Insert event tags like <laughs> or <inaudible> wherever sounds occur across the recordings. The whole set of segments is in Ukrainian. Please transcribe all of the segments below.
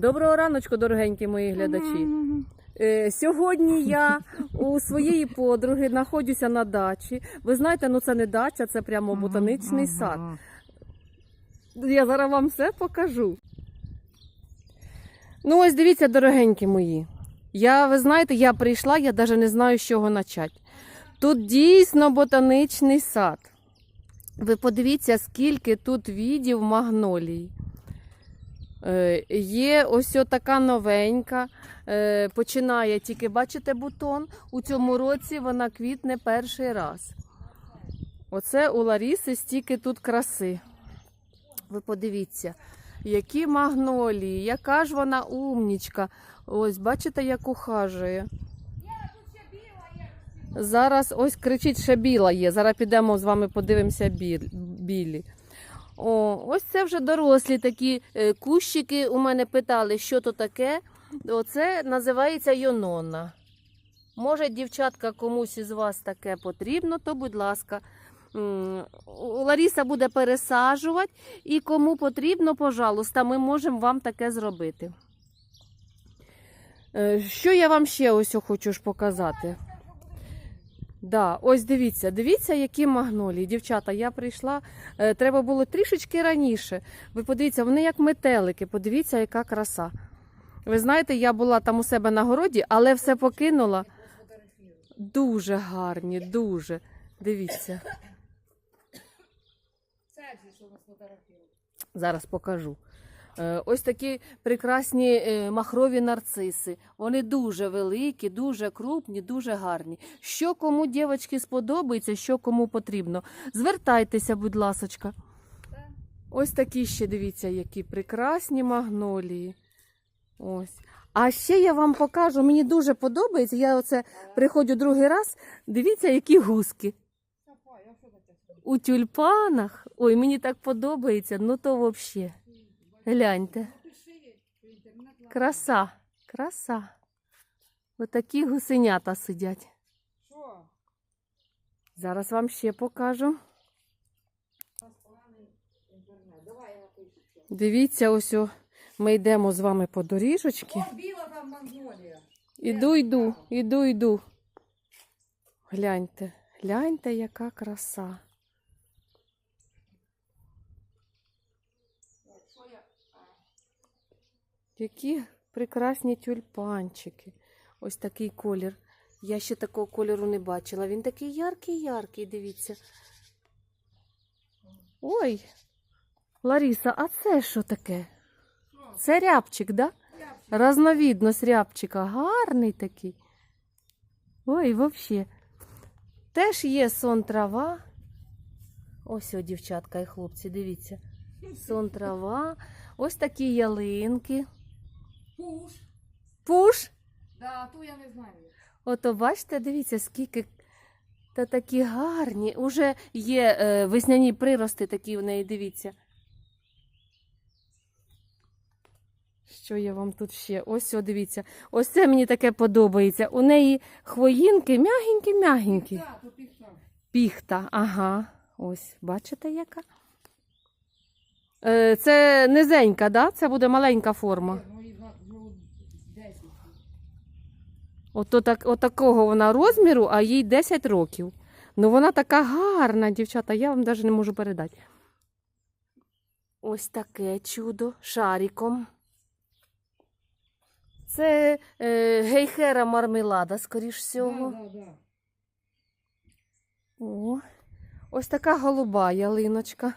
Доброго раночку, дорогенькі мої глядачі. Е, Сьогодні я у своєї подруги знаходжуся на дачі. Ви знаєте, ну це не дача, це прямо ботанічний сад. Я зараз вам все покажу. Ну, ось дивіться, дорогенькі мої. Я, ви знаєте, я прийшла, я навіть не знаю, з чого почати. Тут дійсно ботаничний сад. Ви подивіться, скільки тут відів магнолій. Е, є ось така новенька. Е, починає тільки, бачите, бутон. У цьому році вона квітне перший раз. Оце у Ларіси стільки тут краси. Ви подивіться, які магнолії, яка ж вона умнічка. Ось, бачите, як ухажує. Зараз ось кричить, ще біла є. Зараз підемо з вами подивимося білі. О, ось це вже дорослі такі е, кущики. У мене питали, що то таке. Оце називається йонона. Може, дівчатка, комусь із вас таке потрібно, то будь ласка. Ларіса буде пересаджувати, і кому потрібно, пожалуйста, ми можемо вам таке зробити. Е, Що я вам ще ось хочу ж показати? Да, ось дивіться, дивіться, які магнолії. Дівчата, я прийшла, е, треба було трішечки раніше. Ви подивіться, вони як метелики, подивіться, яка краса. Ви знаєте, я була там у себе на городі, але все покинула. Дуже гарні, дуже. Дивіться. Зараз покажу. Е, Ось такі прекрасні е, махрові нарциси. Вони дуже великі, дуже крупні, дуже гарні. Що кому, дівчатки, сподобається, що кому потрібно. Звертайтеся, будь ласочка. Ось такі ще дивіться, які прекрасні магнолії. Ось. А ще я вам покажу, мені дуже подобається. Я оце приходжу другий раз. Дивіться, які гуски. У тюльпанах. Ой, мені так подобається, ну то взагалі. Гляньте. Краса, краса. Отакі гусенята сидять. Зараз вам ще покажу. Дивіться, ось о, ми йдемо з вами по біла. Іду, йду, іду, йду. Гляньте, гляньте, яка краса. Які прекрасні тюльпанчики. Ось такий колір. Я ще такого кольору не бачила. Він такий яркий-яркий, дивіться. Ой, Ларіса, а це що таке? Це рябчик, да? Разновідність рябчика. Гарний такий. Ой, взагалі. Теж є сон трава. Ось о, дівчатка і хлопці, дивіться. Сон трава. Ось такі ялинки. Пуш. Пуш. Да, ту я не знаю. Ото бачите, дивіться, скільки та такі гарні. Уже є е, весняні прирости такі в неї, дивіться. Що я вам тут ще? Ось, о, дивіться. Ось це мені таке подобається. У неї хвоїнки м'ягенькі-м'ягенькі. Да, то піхта. Піхта, ага. Ось, бачите, яка? Е, це низенька, да? Це буде маленька форма. Ну, і за ну, 10. Ото так, отакого вона розміру, а їй 10 років. Ну вона така гарна, дівчата, я вам навіть не можу передати. Ось таке чудо шариком. Це е, гейхера мармелада, скоріш всього. Да, да, да. О, ось така голуба ялиночка.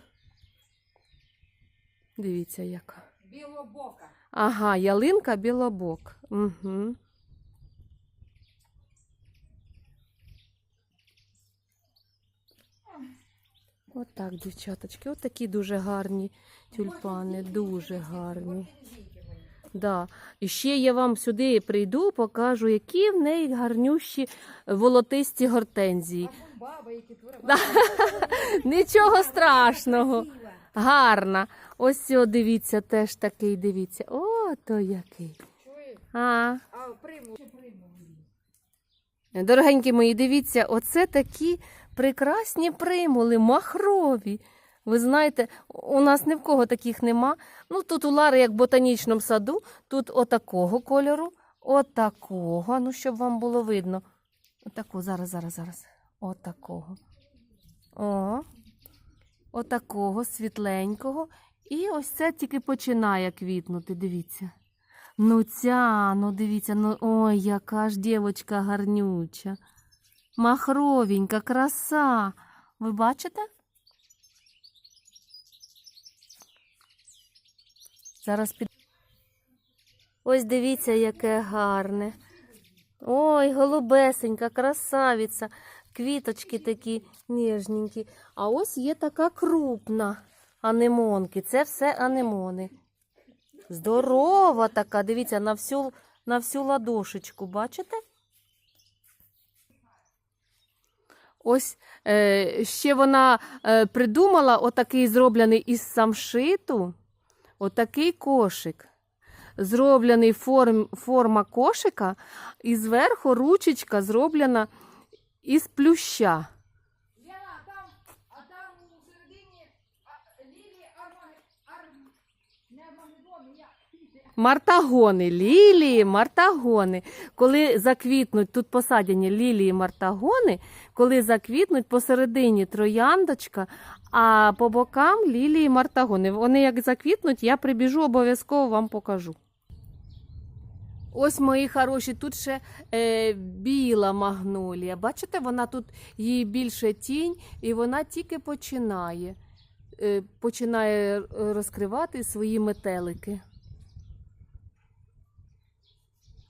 Дивіться, яка. Білобока. Ага, ялинка білобок. Угу. Отак, дівчаточки, отакі дуже гарні тюльпани, дуже гарні. Да. І ще я вам сюди прийду, покажу, які в неї гарнющі волотисті гортензії. <laughs> Нічого страшного. Гарна. Ось цього дивіться, теж такий, дивіться. О, то який. А. Дорогенькі мої, дивіться, оце такі прекрасні примули, махрові. Ви знаєте, у нас ні в кого таких нема. Ну, тут у Лари, як в ботанічному саду, тут отакого кольору, отакого, ну, щоб вам було видно. Отакого, зараз, зараз, зараз. Отакого. О, отакого світленького. І ось це тільки починає квітнути, дивіться. Ну ця, ну дивіться, ну ой, яка ж дівочка гарнюча. Махровенька, краса. Ви бачите? Зараз під. Ось дивіться, яке гарне. Ой, голубесенька, красавиця. Квіточки такі ніжненькі. А ось є така крупна анемонки. Це все анемони. Здорова така, дивіться, на всю, на всю ладошечку, бачите? Ось е, ще вона е, придумала отакий зроблений із самшиту, отакий кошик. Зроблений форм, форма кошика, і зверху ручечка зроблена із плюща. Лена, а там, а там у середині а, лілії армаги, ар... не армагеддони, я. Мартагони, лілії, мартагони. Коли заквітнуть, тут посадяні лілії мартагони, коли заквітнуть посередині трояндочка, а по бокам лілії мартагони. Вони як заквітнуть, я прибіжу, обов'язково вам покажу. Ось мої хороші, тут ще е, біла магнолія. Бачите, вона тут їй більше тінь, і вона тільки починає, е, починає розкривати свої метелики.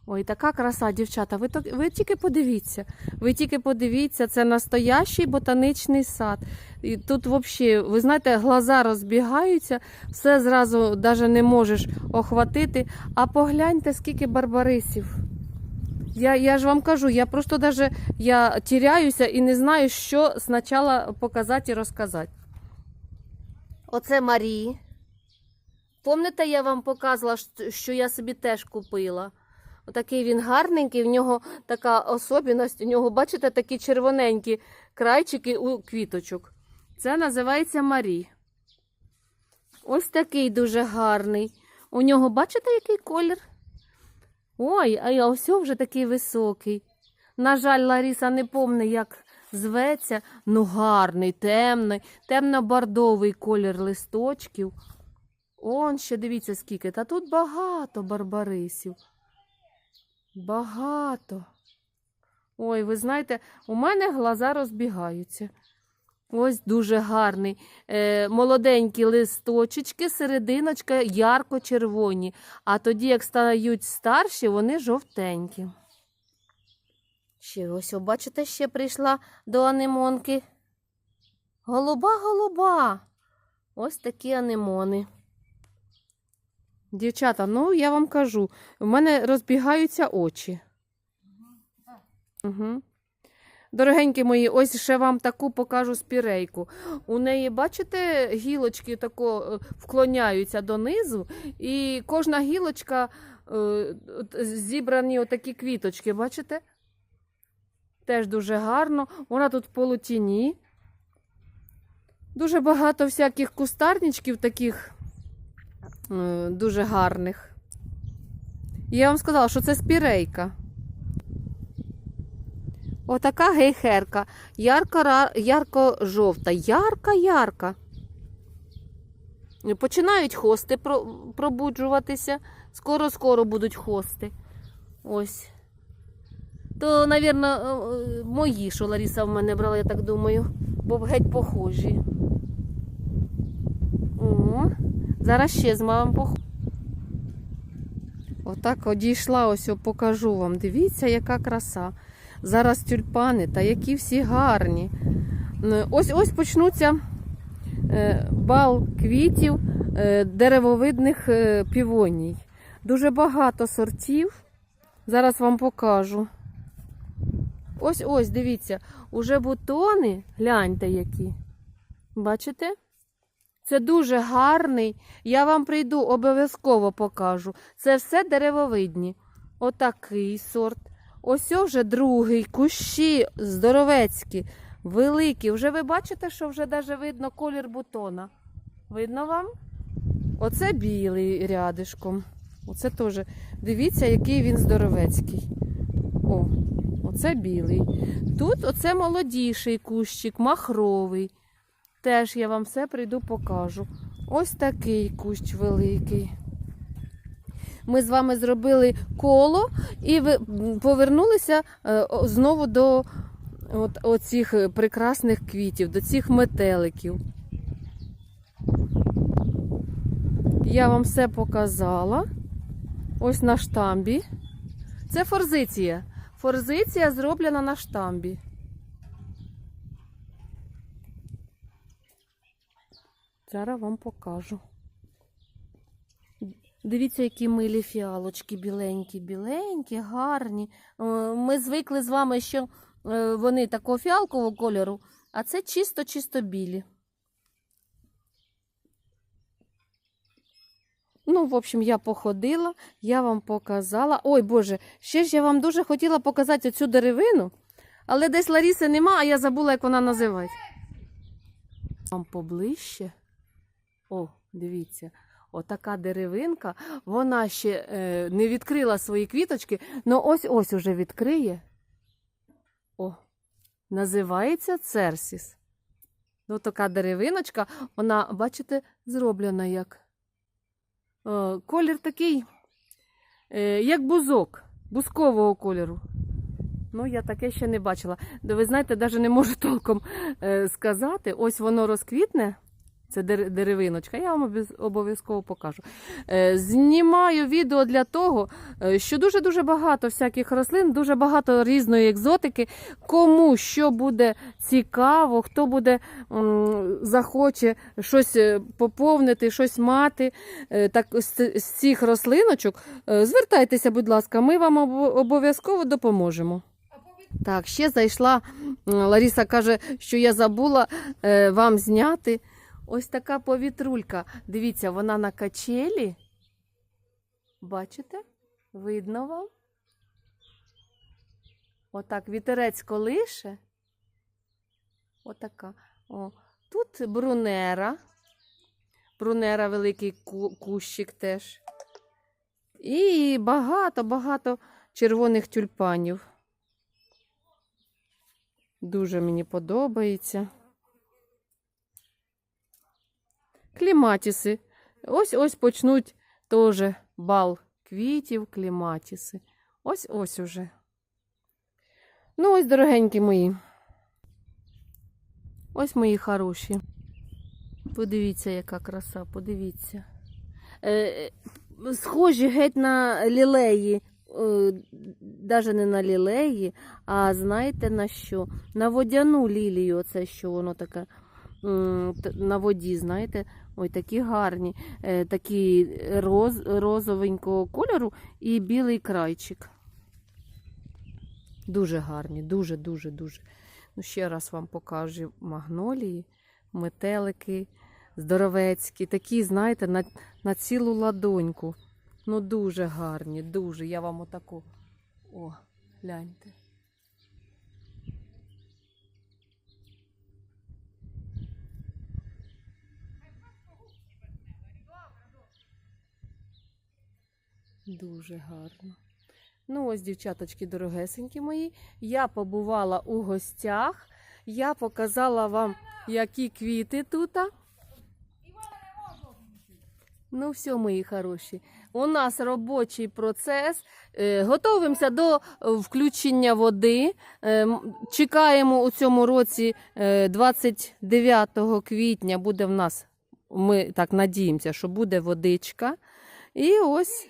Ой, така краса, дівчата. Ви, ви тільки подивіться. Ви тільки подивіться, це настоящий ботанічний сад. І тут взагалі, ви знаєте, глаза розбігаються, все зразу навіть не можеш охватити. А погляньте, скільки барбарисів. Я, я ж вам кажу, я просто даже я тіряюся і не знаю, що спочатку показати і розказати. Оце Марії. Пам'ятаєте, я вам показувала, що я собі теж купила. Отакий він гарненький, в нього така особливість, у нього, бачите, такі червоненькі крайчики у квіточок. Це називається Марі. Ось такий дуже гарний. У нього, бачите, який колір? Ой, а ось вже такий високий. На жаль, Ларіса не помне, як зветься. Ну, гарний, темний, темно-бордовий колір листочків. Он ще дивіться скільки. Та тут багато барбарисів. Багато. Ой, ви знаєте, у мене глаза розбігаються. Ось дуже гарний. Е, молоденькі листочечки, серединочка ярко-червоні. А тоді, як стають старші, вони жовтенькі. Ще ось, бачите, ще прийшла до анемонки. Голуба-голуба. Ось такі анемони. Дівчата, ну я вам кажу, в мене розбігаються очі. Угу. Дорогенькі мої, ось ще вам таку покажу спірейку. У неї, бачите, гілочки тако е, вклоняються донизу, і кожна гілочка е, зібрані отакі квіточки, бачите? Теж дуже гарно. Вона тут в полутіні. Дуже багато всяких кустарничків таких дуже гарних. Я вам сказала, що це спірейка. Отака гейхерка. Ярко, ярко-жовта. Ярка-ярка. Починають хости пробуджуватися. Скоро-скоро будуть хости. Ось. То, напевно, мої, що Ларіса в мене брала, я так думаю, бо геть похожі. О, зараз ще з вам пох... Отак одійшла, ось покажу вам. Дивіться, яка краса. Зараз тюльпани, та які всі гарні. Ось ось почнуться е, бал квітів е, деревовидних е, півоній. Дуже багато сортів. Зараз вам покажу. Ось ось, дивіться, уже бутони, гляньте які. Бачите? Це дуже гарний. Я вам прийду, обов'язково покажу. Це все деревовидні. Отакий сорт. Ось вже другий, кущі здоровецькі. Великі. Вже ви бачите, що вже навіть видно колір бутона. Видно вам? Оце білий рядишком. Оце теж. Дивіться, який він здоровецький. О, оце білий. Тут оце молодіший кущик, махровий. Теж я вам все прийду покажу. Ось такий кущ великий. Ми з вами зробили коло і повернулися е, знову до от, оцих прекрасних квітів, до цих метеликів. Я вам все показала. Ось на штамбі. Це форзиція. Форзиція зроблена на штамбі. Зараз вам покажу. Дивіться, які милі фіалочки біленькі, біленькі, гарні. Е, Ми звикли з вами, що е, вони такого фіалкового кольору, а це чисто-чисто білі. Ну, в общем, я походила, я вам показала. Ой, Боже, ще ж я вам дуже хотіла показати цю деревину, але десь Ларіси нема, а я забула, як вона називається. Вам поближче. О, дивіться, отака деревинка, вона ще е, не відкрила свої квіточки, але ось ось уже відкриє. О, називається Церсіс. Ну, така деревиночка, вона, бачите, зроблена як. Е, колір такий, е, як бузок, бузкового кольору. Ну, я таке ще не бачила. Ви знаєте, навіть не можу толком е, сказати. Ось воно розквітне. Це деревиночка, я вам обов'язково покажу. Е, знімаю відео для того, е, що дуже-дуже багато всяких рослин, дуже багато різної екзотики. Кому що буде цікаво, хто буде захоче щось е, поповнити, щось мати. так, з, цих рослиночок, звертайтеся, будь ласка, ми вам обов'язково допоможемо. Так, ще зайшла. м, Ларіса каже, що я забула вам зняти. Ось така повітрулька. Дивіться, вона на качелі. Бачите? Видно вам? Отак вітерець колише. Отака. О. Тут брунера. Брунера великий кущик теж. І багато-багато червоних тюльпанів. Дуже мені подобається. Кліматіси. Ось ось почнуть теж бал квітів, кліматіси. Ось ось уже. Ну, ось, дорогенькі мої. Ось мої хороші. Подивіться, яка краса, подивіться. Е, е, схожі геть на лілеї. Е, Даже не на лілеї, а знаєте на що? На водяну лілію, оце що воно таке на воді, знаєте, ой, такі гарні, е, такі роз, розовенького кольору і білий крайчик. Дуже гарні, дуже, дуже, дуже. Ну, ще раз вам покажу магнолії, метелики, здоровецькі, такі, знаєте, на, на цілу ладоньку. Ну, дуже гарні, дуже. Я вам отаку. О, гляньте. Дуже гарно. Ну, ось, дівчаточки, дорогесенькі мої. Я побувала у гостях. Я показала вам, які квіти тут. Ну, все, мої хороші. У нас робочий процес. Е, Готовимося до е, включення води. Е, Чекаємо у цьому році е, 29 квітня буде в нас, ми так надіємося, що буде водичка. І ось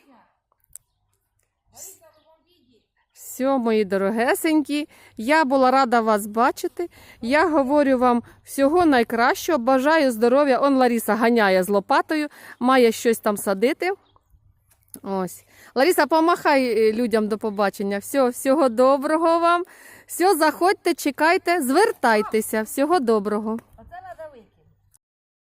все, мої дорогесенькі. Я була рада вас бачити. Я говорю вам всього найкращого. Бажаю здоров'я. Он Ларіса ганяє з лопатою, має щось там садити. Ось. Ларіса, помахай е, людям до побачення. Все, всього доброго вам. Все, заходьте, чекайте, звертайтеся. Всього доброго.